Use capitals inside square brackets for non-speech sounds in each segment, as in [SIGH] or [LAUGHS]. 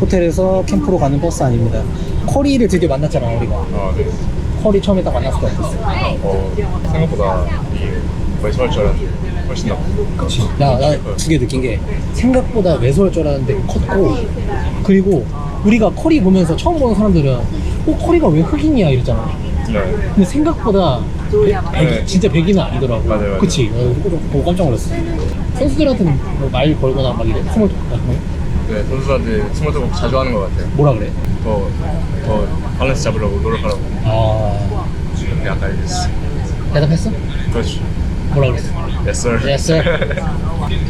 호텔에서 캠프로 가는 버스 아닙니다. 커리를 드디어 만났잖아 우리가. 아, 네. 커리 처음에 딱 만났을 때 어땠어? 어, 생각보다 이게 매수할 줄 알았는데 훨씬 나. 그치. 나, 나 두 개 느낀 게 생각보다 매서울 줄 알았는데 컸고 그리고 우리가 커리 보면서 처음 보는 사람들은 어 커리가 왜 흑인이야 이랬잖아. 네. 근데 생각보다 백, 네. 진짜 백인은 아니더라고. 맞아요, 맞아요. 그치. 어, 그거 보고 깜짝 놀랐어. 선수들한테는 뭐 말 걸거나 막 이래. 스몰 토크 같은 거. 네, 선수한테 스몰 토크 자주 하는 것 같아요. 뭐라 그래? 더, 더 밸런스 잡으려고 노력하라고. 아 근데 아까 얘기했어. 대답했어? 그렇지. 뭐라 그랬어? Yes, sir. Yes, sir.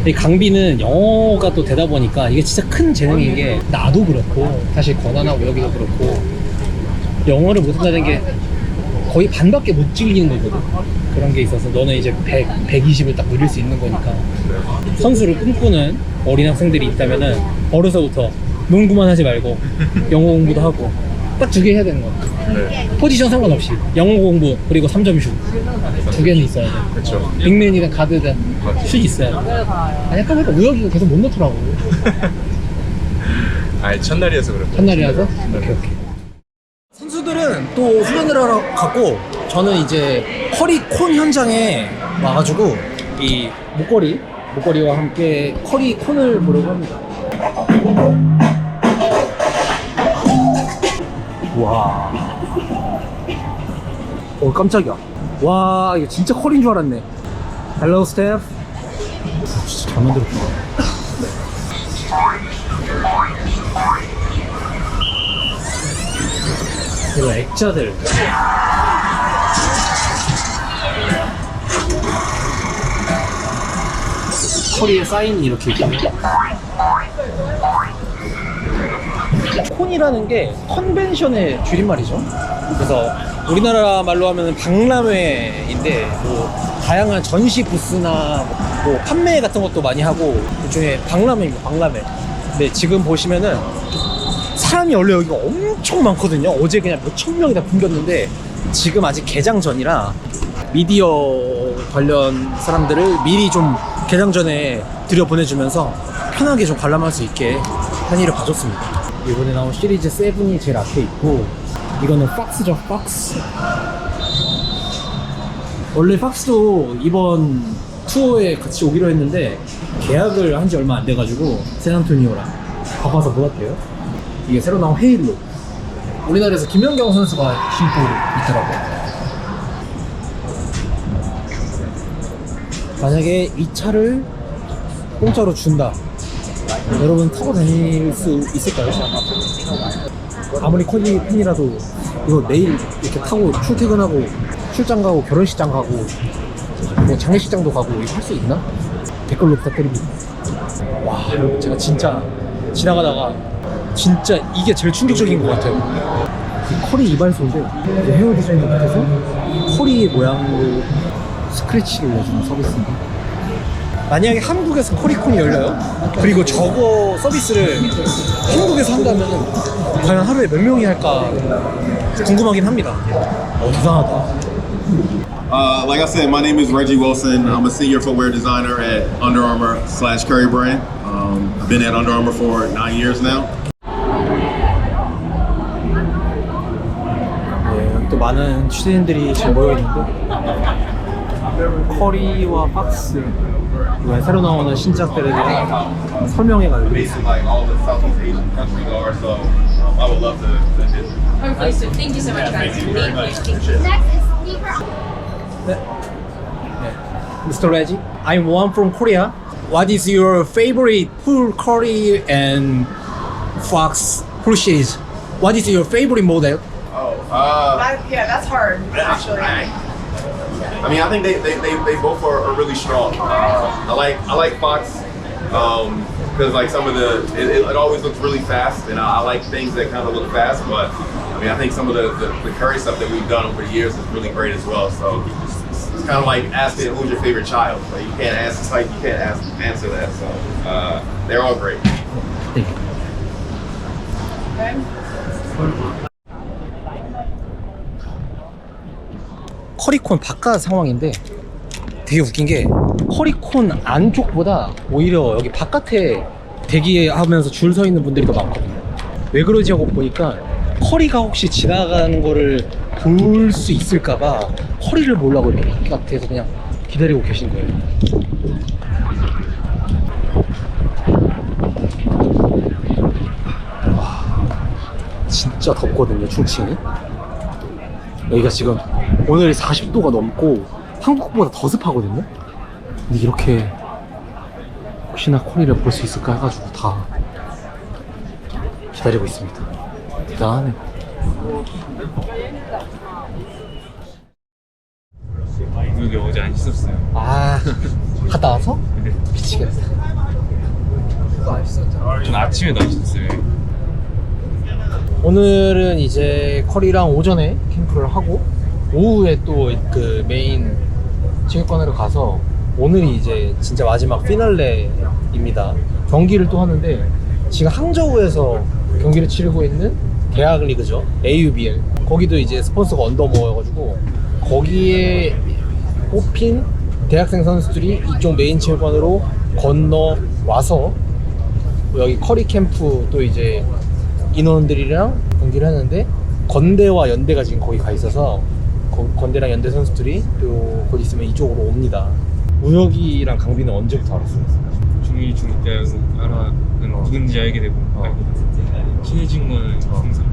이 강비는 영어가 또 되다 보니까 이게 진짜 큰 재능인 게 나도 그렇고 사실 권한하고 여기도 그렇고 영어를 못한다는 게 거의 반밖에 못 즐기는 거거든 그런 게 있어서 너는 이제 100, 120을 딱 누릴 수 있는 거니까 선수를 꿈꾸는 어린 학생들이 있다면은 어려서부터 농구만 하지 말고 영어 공부도 하고 딱 두 개 해야 되는 거야 네. 포지션 상관없이 영어 공부 그리고 3점 슛두 개는 있어야 돼 그렇죠. 빅맨이든 가드든 슛 있어야 돼. 아니, 약간 보니까 우혁이가 계속 못 넣더라고. [LAUGHS] 아니, 첫날이어서 그래. 첫날이라서? 네. 오케이, 오케이. 또 훈련을 하러 갔고, 저는 이제 커리 콘 현장에 와가지고, 이 목걸이, 목걸이와 함께 커리 콘을 보려고 합니다. 와. 어, 깜짝이야. 와, 이거 진짜 커리인 줄 알았네. 헬로 스텝. 진짜 잘 만들었다. 이거 액자들. 커리에 사인 이렇게 있고. 콘이라는 게 컨벤션의 줄임말이죠. 그래서 우리나라 말로 하면 박람회인데 뭐 다양한 전시 부스나 뭐 판매 같은 것도 많이 하고 그중에 박람회입니다. 박람회. 근데 지금 보시면은 사람이 원래 여기가 엄청 많거든요. 어제 그냥 몇천 명이 다 붐겼는데 지금 아직 개장 전이라 미디어 관련 사람들을 미리 좀 개장 전에 들여 보내주면서 편하게 좀 관람할 수 있게 한의를 봐줬습니다. 이번에 나온 시리즈 7이 제일 앞에 있고 이거는 박스죠, 박스. 원래 박스도 이번 투어에 같이 오기로 했는데 계약을 한 지 얼마 안 돼가지고 샌안토니오랑 바빠서 못 왔대요. 이게 새로 나온 헤일로. 우리나라에서 김연경 선수가 신고 있더라고요. 만약에 이 차를 공짜로 준다. 여러분 타고 다닐 수 있을까요? 아무리 커리 팬이라도 이거 내일 이렇게 타고 출퇴근하고 출장 가고 결혼식장 가고 뭐 장례식장도 가고 이거 할 수 있나? 댓글로 부탁드립니다. 와, 제가 진짜 지나가다가 진짜 이게 제일 충격적인 것 같아요. 이 커리 이발소인데 이제 헤어 디자인도 못해서 커리 모양으로 스크래치를 내주는 서비스입니다. 만약에 한국에서 커리콘이 열려요? 그리고 저거 서비스를 한국에서 한다면 과연 하루에 몇 명이 할까 궁금하긴 합니다. 어, 대단하다. Uh, like I said, my name is Reggie Wilson. I'm a senior footwear designer at Under Armour slash Curry Brand. Um, I've been at Under Armour for nine years now. 많은 취재인들이 지금 모여 있는데 커리와 박스 이번에 새로 나오는 신작들에 대한 설명회가 여기 있습니다. Like all the Southeast Asian countries are, so um, I would love to visit. Hopefully soon. Thank you so much, guys. Thank you very much. Thank you. 네. 네. Mr. Reggie, I'm one from Korea. What is your favorite full curry and fox full series? What is your favorite model? Uh, That, yeah, that's hard, actually. I mean, I think they, they, they, they both are, are really strong. Uh, I like I like Fox because like some of the it, it, it always looks really fast, and I, I like things that kind of look fast. But I mean, I think some of the, the, the curry stuff that we've done over the years is really great as well. So it's, it's kind of like asking who's your favorite child. Like you can't ask, it's like you can't ask answer that. So uh, they're all great. 커리콘 바깥 상황인데 되게 웃긴 게 커리콘 안쪽보다 오히려 여기 바깥에 대기하면서 줄 서 있는 분들이 더 많거든요. 왜 그러지 하고 보니까 커리가 혹시 지나가는 거를 볼 수 있을까봐 커리를 보려고 이렇게 바깥에서 그냥 기다리고 계신 거예요. 와, 진짜 덥거든요, 충칭이. 여기가 지금 오늘이 40도가 넘고 한국보다 더 습하거든요. 근데 이렇게 혹시나 코리를 볼 수 있을까 해가지고 다 기다리고 있습니다. 대단하네. 여기 어제 안 씻었어요. 아, 갔다 와서? 네. 미치겠다. 전 아침에도 안 씻었어요. 오늘은 이제 커리랑 오전에 캠프를 하고 오후에 또 그 메인 체육관으로 가서 오늘이 이제 진짜 마지막 피날레입니다. 경기를 또 하는데 지금 항저우에서 경기를 치르고 있는 대학 리그죠. AUBL. 거기도 이제 스폰서가 언더모어여가지고 거기에 뽑힌 대학생 선수들이 이쪽 메인 체육관으로 건너 와서 여기 커리 캠프 또 이제 인원들이랑 경기를 하는데 건대와 연대가 지금 거기 가 있어서 거- 건대랑 연대 선수들이 또 곧 있으면 이쪽으로 옵니다. 우혁이랑 강빈은 언제부터 알았어요? 중2, 중2 때 알아는 누군지 알게 되고 알고 친해진 거는 항상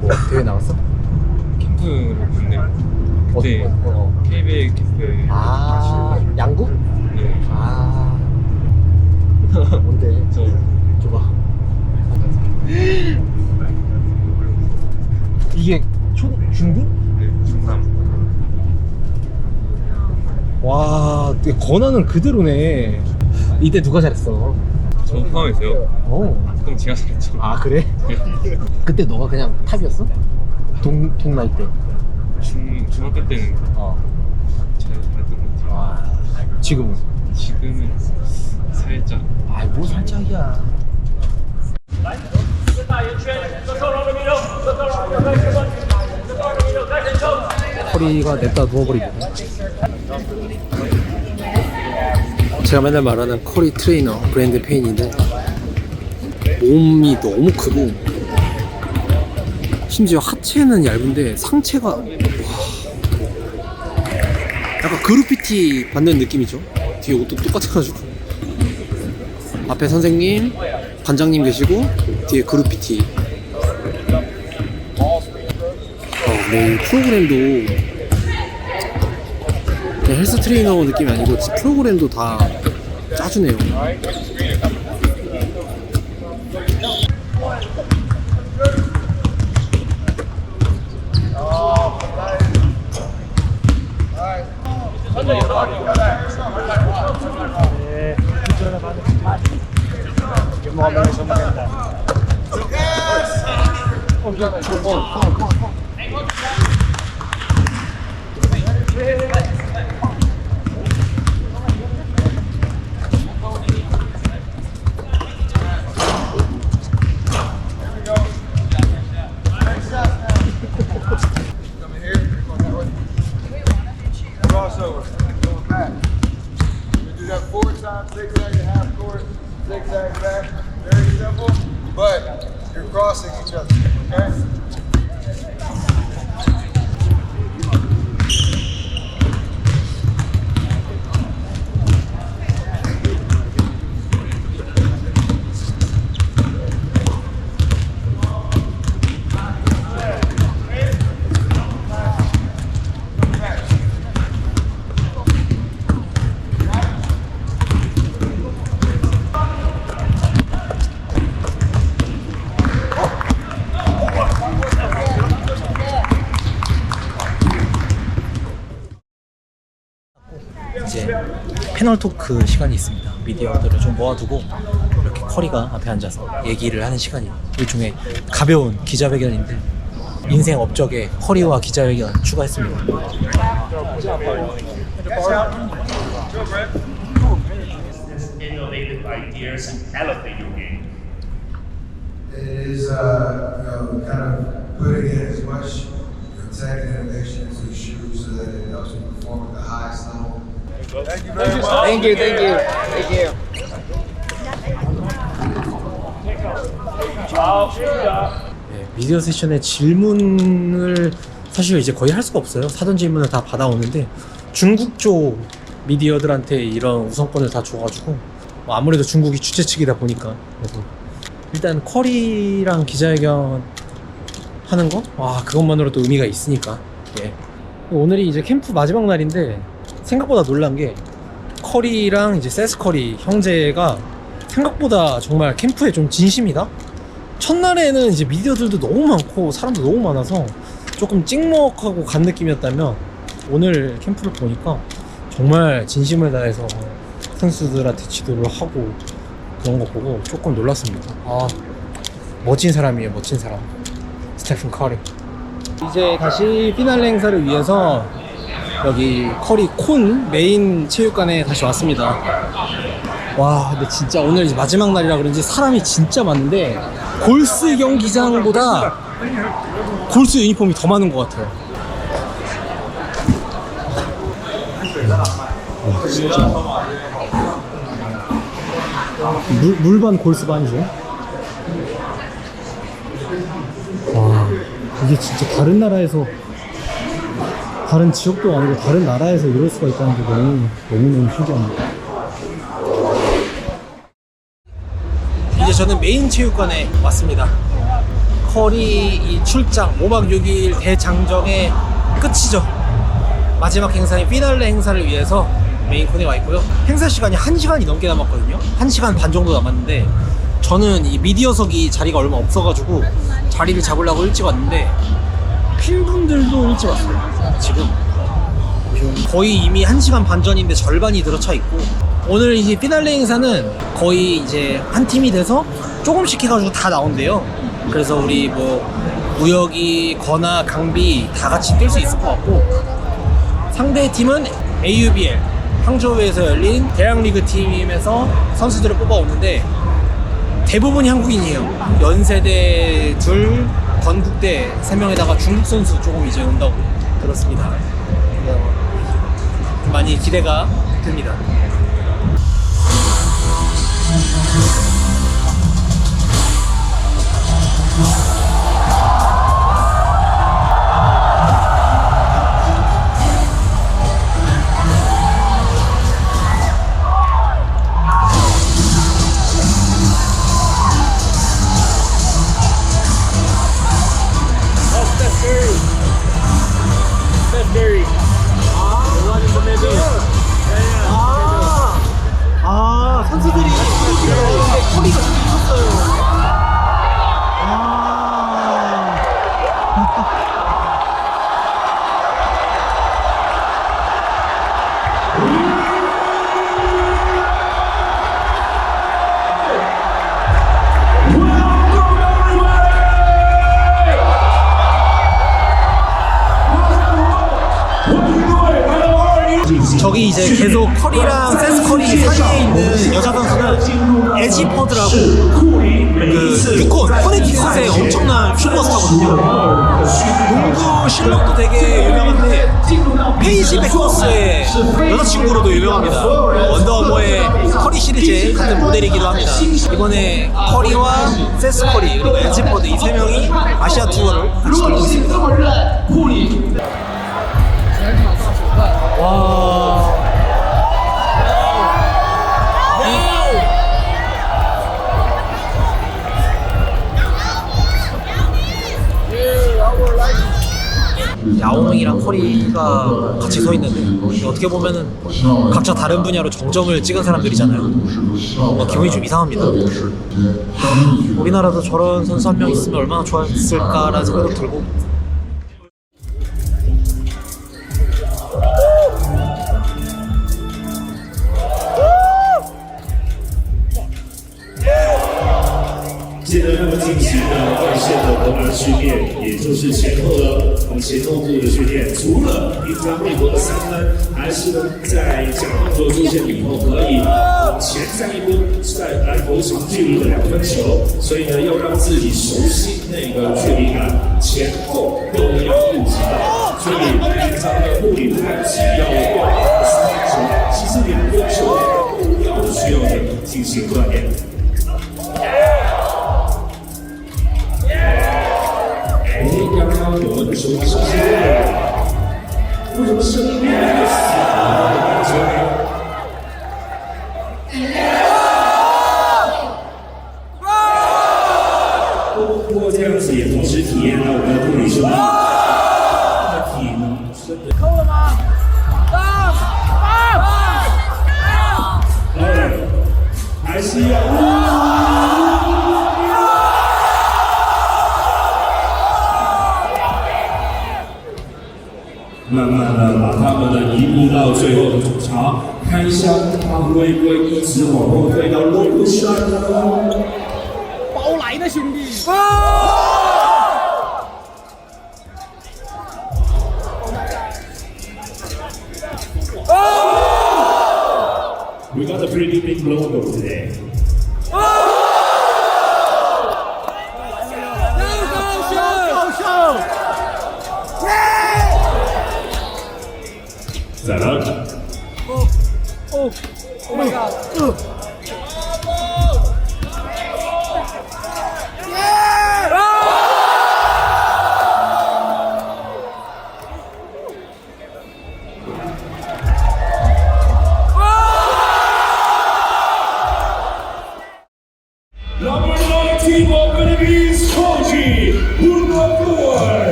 뭐 대회 나갔어? 캠프를 갔는데 그때 어, 어. KBL 캠프에 아 양구? 네. 아 [LAUGHS] 뭔데? 저 줘봐. [LAUGHS] 이게 초 중등? 와, 권한은 그대로네. 이때 누가 잘했어? 저 포함해서요. 어. 그럼 제가 잘했죠. 아 그래? [LAUGHS] 그때 너가 그냥 탑이었어? 동 동나이 때. 중 중학교 때는 어. 잘 잘했던 것 같아요. 와. 지금은? 지금은 살짝 아뭐 살짝이야. 허리가 냈다 누워버리고. 제가 맨날 말하는 커리 트레이너 브랜드 페인인데 몸이 너무 크고 심지어 하체는 얇은데 상체가 와 약간 그루피티 받는 느낌이죠. 뒤에 옷도 똑같아가지고. 앞에 선생님 반장님 계시고 뒤에 그루피티 네, 이 프로그램도 헬스 트레이너 느낌이 아니고 프로그램도 다 짜주네요 crossover. 이제 패널 토크 시간이 있습니다. 미디어들을 좀 모아두고 이렇게 커리가 앞에 앉아서 얘기를 하는 시간이 일종의 가벼운 기자회견인데 인생 업적에 커리와 기자회견 추가했습니다. uh, the shoes so that it helps you perform at the highest level. Thank you very much. Thank you, thank you, thank you. 네, 미디어 세션에 질문을 사실 이제 거의 할 수가 없어요. 사전 질문을 다 받아오는데 중국 쪽 미디어들한테 이런 우선권을 다 줘가지고 뭐 아무래도 중국이 주최 측이다 보니까 그래서 일단 커리랑 기자회견 하는 거? 와 그것만으로도 의미가 있으니까 예. 오늘이 이제 캠프 마지막 날인데 생각보다 놀란 게 커리랑 이제 세스 커리 형제가 생각보다 정말 캠프에 좀 진심이다 첫날에는 이제 미디어들도 너무 많고 사람도 너무 많아서 조금 찍먹하고 간 느낌이었다면 오늘 캠프를 보니까 정말 진심을 다해서 선수들한테 지도를 하고 그런 거 보고 조금 놀랐습니다. 아 멋진 사람이에요, 멋진 사람. 스테픈 커리. 이제 다시 피날레 행사를 위해서 여기 커리 콘 메인 체육관에 다시 왔습니다. 와, 근데 진짜 오늘 마지막 날이라 그런지 사람이 진짜 많은데 골스 경기장보다 골스 유니폼이 더 많은 것 같아요. 와, 진짜. 물, 물반 골스반이죠. 와, 이게 진짜 다른 나라에서 다른 지역도 아니고 다른 나라에서 이럴 수가 있다는 게 너무 너무너무 신기합니다. 이제 저는 메인 체육관에 왔습니다. 커리 이 출장 5박 6일 대장정의 끝이죠. 마지막 행사인 피날레 행사를 위해서 메인 콘에 와 있고요. 행사 시간이 1시간이 넘게 남았거든요. 1시간 반 정도 남았는데 저는 이 미디어석이 자리가 얼마 없어가지고 자리를 잡으려고 일찍 왔는데 팬분들도 일찍 왔어요. 지금 거의 이미 1시간 반 전인데 절반이 들어차 있고 오늘 이제 피날레 행사는 거의 이제 한 팀이 돼서 조금씩 해가지고 다 나온대요. 그래서 우리 뭐 우혁이, 건아, 강비 다 같이 뛸 수 있을 것 같고 상대 팀은 AUBL 항저우에서 열린 대학리그 팀에서 선수들을 뽑아오는데 대부분이 한국인이에요. 연세대 둘, 건국대 세 명에다가 중국 선수 조금 이제 온다고 들었습니다. 많이 기대가 됩니다. 백커스의 여자친구로도 유명합니다. 언더워머의 커리 시리즈의 같은 모델이기도 합니다. 이번에 커리와 세스 커리 그리고 에지퍼드 이 세 명이 아시아 투어를 같이 돌고 있습니다. 와. 야옹이랑 커리가 같이 서 있는데 어떻게 보면은 각자 다른 분야로 정점을 찍은 사람들이잖아요. 뭔가 기분이 좀 이상합니다. 하, 우리나라도 저런 선수 한 명 있으면 얼마나 좋았을까라는 생각도 들고 아, 接着他们进行了。外线的投篮训练，也就是前后的往前后部的训练。除了。平常会投的三分，还是呢在假动作出现以后，可以往前站一步，再来投长距离的两分球。所以呢，要让自己熟悉那个距离感，前后都要顾及到。所以平常的护理太只要过三分球。其实两个球都要需要的进行锻炼。什么为什么声音越来通过这样子也同时体验到我们的的体能了？吗还是要慢慢的把他们的移步到最后的主场，看一下他会不会一直往后退到落不下呢？包来的兄弟。We got a pretty big logo today.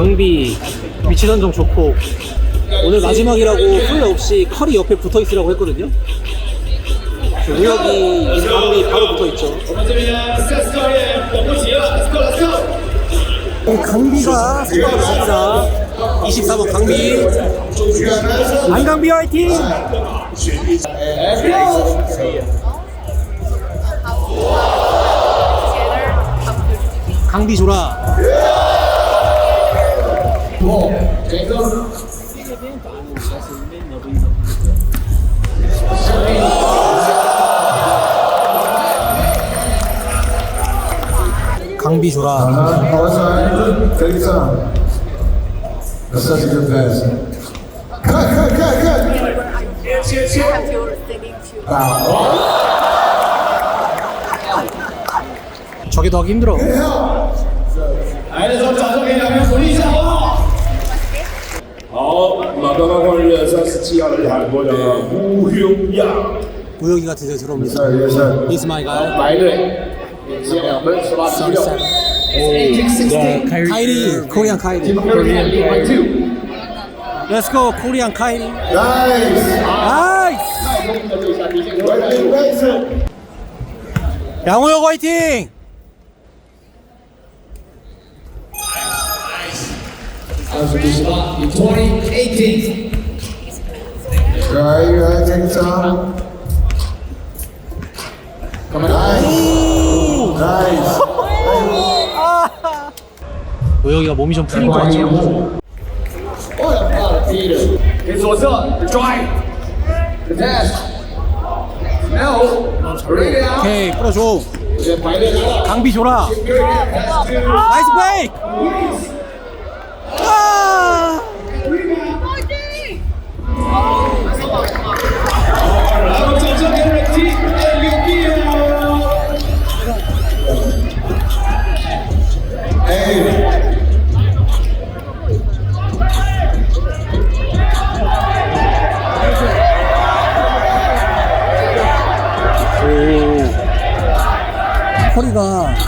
어 강비 위치 선정 좋고 오늘 마지막이라고 후회 없이 컬이 옆에 붙어 있으라고 했거든요. 저 우혁이 강비 바로 붙어 있죠. 강비가 생각을 합니다. 24번 강비. 안강비 화이팅! 강비 줘라. 강비 줘라. Outside, take your time. That's such a good pass. Cut, cut, cut, cut. Foul. 저게 더 하기 힘들어. 好，马 마다나관을 위해서 스치야를 잘 보자. 우흉야. 우영이가 드디어 들어옵니다. Yes, sir. He's my guy. 마이너에. 지금의 한번 수박 수령. 네, 네, 카이리, 코리안 카이리. Let's go, 코리안 카이리. 나이스. 나이스. 양호혁 화이팅! All right, you right, take your time. Nice. Nice. 우혁이가 몸이 좀 풀린 것 같죠? 오케이, 끌어줘. 강비 줘라. 나이스 브레이크!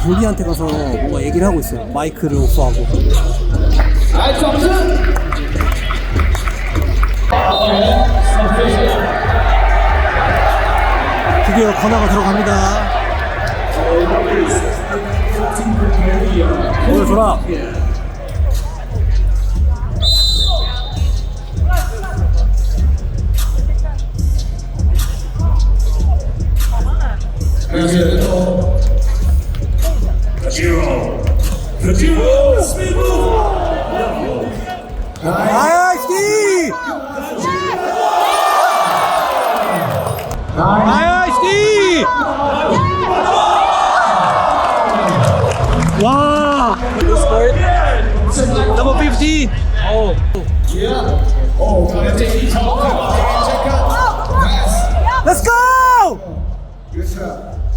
돌비한테 가서 뭔가 얘기를 하고 있어요. 마이크를 오프하고. 드디어 건화가 들어갑니다. 보여줘라. 그래서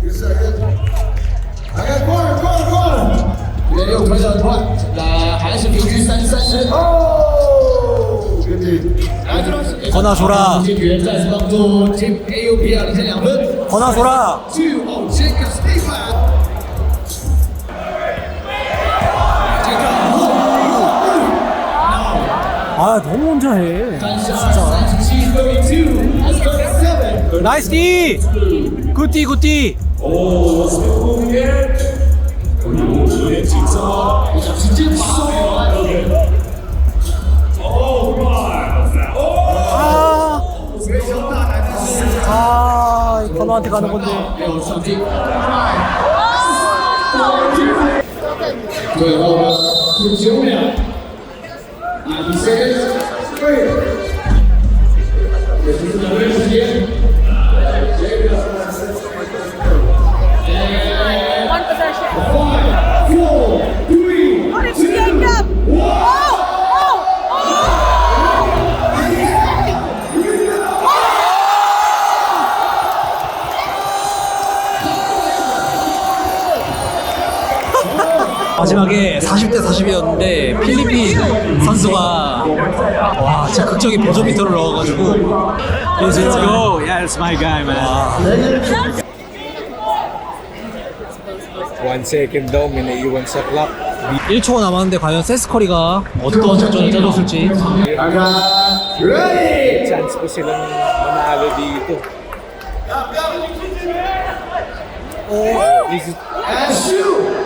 You second. I got corner, corner, corner. Yeah, yo, 2021. 나 하얀색 교주 산산스. Oh, good dude. 권하소라. 팀 AOP 아르헨 양분. 권하소라. 2, 0, 제이크 스테이판. 아 너무 혼자 해 진짜 나이스 디 굿디 굿디 오, 스피커에 그리고 이게 진짜 진짜 좋아요. 오, 오, 아, 아 건우한테 가는 건데. 마지막에 40대 40이었는데 필리핀 선수가 와 진짜 극적인 100m를 넣어가지고 let's go. Yeah, it's my guy, man. One second daw, may naiiwan sa clock. 1초가 남았는데 과연 세스커리가 어떤 작전을 짜줬을지 I got ready. Chance po silang manalo dito. This is And shoot.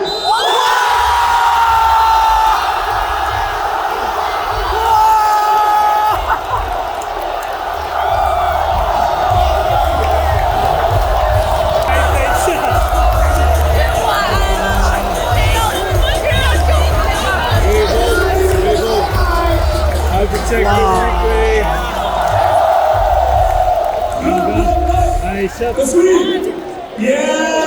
I. Yeah.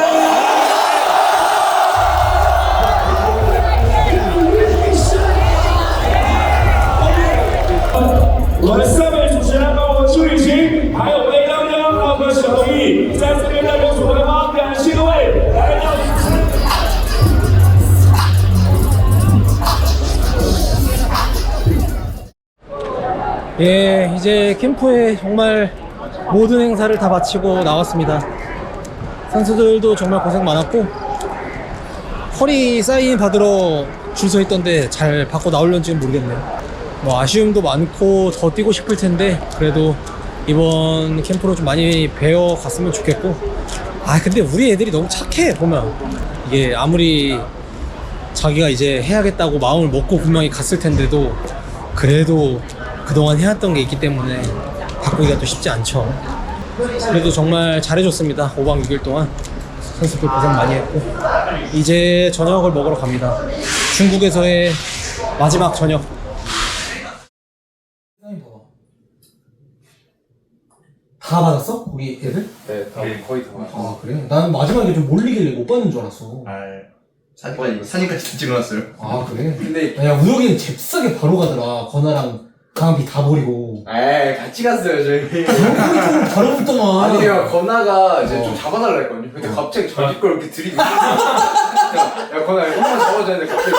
Let's go. 예 이제 캠프에 정말 모든 행사를 다 마치고 나왔습니다. 선수들도 정말 고생 많았고 허리 사인 받으러 줄 서 있던데 잘 받고 나올런지는 모르겠네요. 뭐 아쉬움도 많고 더 뛰고 싶을 텐데 그래도 이번 캠프로 좀 많이 배워 갔으면 좋겠고. 아 근데 우리 애들이 너무 착해 보면. 이게 아무리 자기가 이제 해야겠다고 마음을 먹고 분명히 갔을 텐데도 그래도 그동안 해왔던 게 있기 때문에 바꾸기가 또 쉽지 않죠. 그래도 정말 잘해줬습니다. 5박 6일 동안 선수들 고생 많이 했고 이제 저녁을 먹으러 갑니다. 중국에서의 마지막 저녁. 다 받았어? 우리 애들? 네, 다 거의 다 맞았어요. 아 그래? 난 마지막에 좀 몰리길래 못 받는 줄 알았어. 사진, 사진까지 찍어놨어요. 아 그래? 근데 야 우혁이는 잽싸게 바로 가더라. 건아랑 강비 다 버리고. 에이 같이 갔어요 저희. 좀 바로 붙더만. 아니요 건아가 이제 어. 좀 잡아달라 했거든요. 근데 갑자기 자기 걸 이렇게 들이밀 [LAUGHS] 야 건아 이거 한번 잡아줘야 돼 갑자기.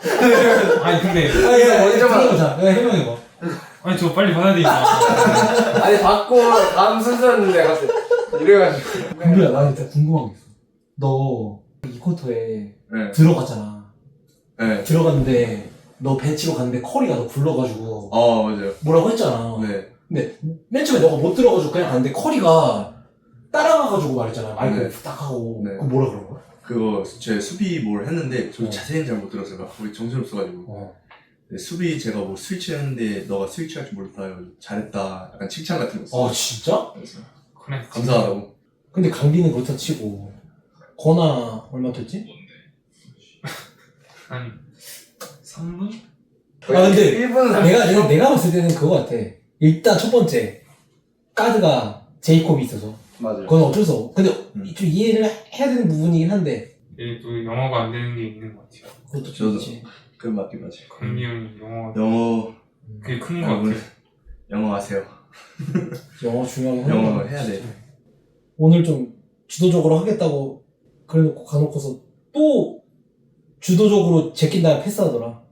[LAUGHS] 아니 근데 아, 야, 먼저 봐. 들어보자. 야, 해명해봐. 아니 저 빨리 받아야 되니까. [LAUGHS] 아니 받고 다음 순서였는데 갑자기 이래가지고. 근데야, 나 진짜 궁금한 게 있어. 너, 이 쿼터에 네. 들어갔잖아. 네. 들어갔는데, 너 벤치로 갔는데 커리가 너 불러가지고, 어 맞아요. 뭐라고 했잖아. 네. 근데, 맨 처음에 너가 못 들어가지고 그냥 갔는데, 커리가 따라가가지고 말했잖아. 마이크 네. 딱 하고. 네. 그거 뭐라 그런 거야? 그거 제 수비 뭘 했는데 저 어. 자세히는 잘 못 들었어요. 막 거기 정신 없어가지고. 어. 네, 수비 제가 뭐 스위치 했는데 너가 스위치 할 줄 몰랐다. 잘했다. 약간 칭찬 같은 거. 아, 진짜? 그래서 그래. 감사하다고. 근데 강비는 그렇다 치고, 거나 얼마 됐지? 한 [LAUGHS] 3분? 아 근데 1분은 내가 내가 내가 봤을 때는 그거 같아. 일단 첫 번째 카드가 제이콥이 있어서 맞아요. 그건 어쩔 수 없고 근데 좀 이해를 해야 되는 부분이긴 한데 이게 또 영어가 안 되는 게 있는 것 같아요. 그것도 저도. 있지. 그 맞긴 맞아요. 강미 형이 영어가 영어 그게 큰것 영어 같아요. 영어 하세요. [LAUGHS] 영어 중요하긴 한데 영어 해야 돼. 오늘 좀 주도적으로 하겠다고 그래놓고 가놓고서 또 주도적으로 제낀 다음에 패스하더라.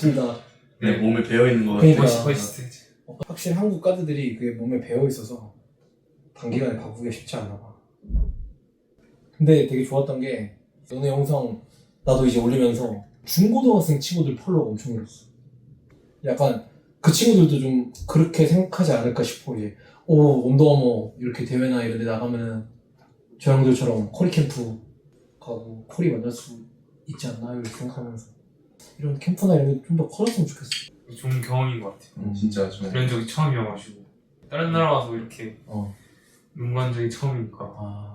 둘 다. 내 몸에 배어 있는 거 그러니까. 같아. 퍼시스트 확실히 한국 카드들이 그게 몸에 배어 있어서 단기간에 바꾸기가 쉽지 않나 봐. 근데 되게 좋았던 게 너네 영상 나도 이제 올리면서 중고등학생 친구들 펄로가 엄청 늘었어. 약간 그 친구들도 좀 그렇게 생각하지 않을까 싶어. 이제 오 언더아머 이렇게 대회나 이런 데 나가면은 저 형들처럼 코리 캠프 가고 코리 만날 수 있지 않나 이렇게 생각하면서 이런 캠프나 이런 게 좀 더 커졌으면 좋겠어. 좋은 경험인 것 같아요. 진짜 좀 그런 적이 처음이어가지고 다른 나라 와서 이렇게 어. 눈간 적이 처음이니까 아.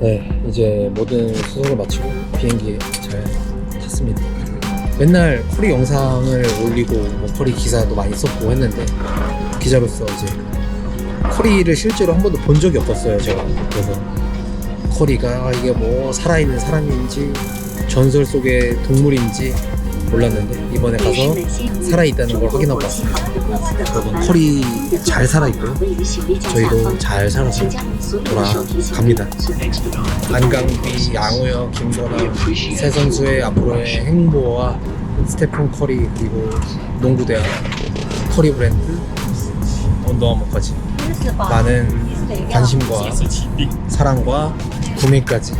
네, 이제 모든 수속을 마치고 비행기에 잘 탔습니다. 맨날 커리 영상을 올리고 뭐 커리 기사도 많이 썼고 했는데 기자로서 이제 커리를 실제로 한 번도 본 적이 없었어요, 제가. 그래서 커리가 이게 뭐 살아있는 사람인지 전설 속의 동물인지 몰랐는데 이번에 가서 살아있다는 걸 확인하고 왔습니다. 여러분 커리 잘 살아있고요. 저희도 잘 살아서 돌아갑니다. 안강비, 양우혁, 김선아 세 선수의 앞으로의 행보와 스테픈 커리 그리고 농구대학 커리 브랜드 언더아머까지 많은 관심과 사랑과 구매까지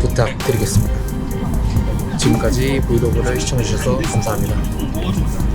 부탁드리겠습니다. 지금까지 브이로그를 시청해주셔서 감사합니다.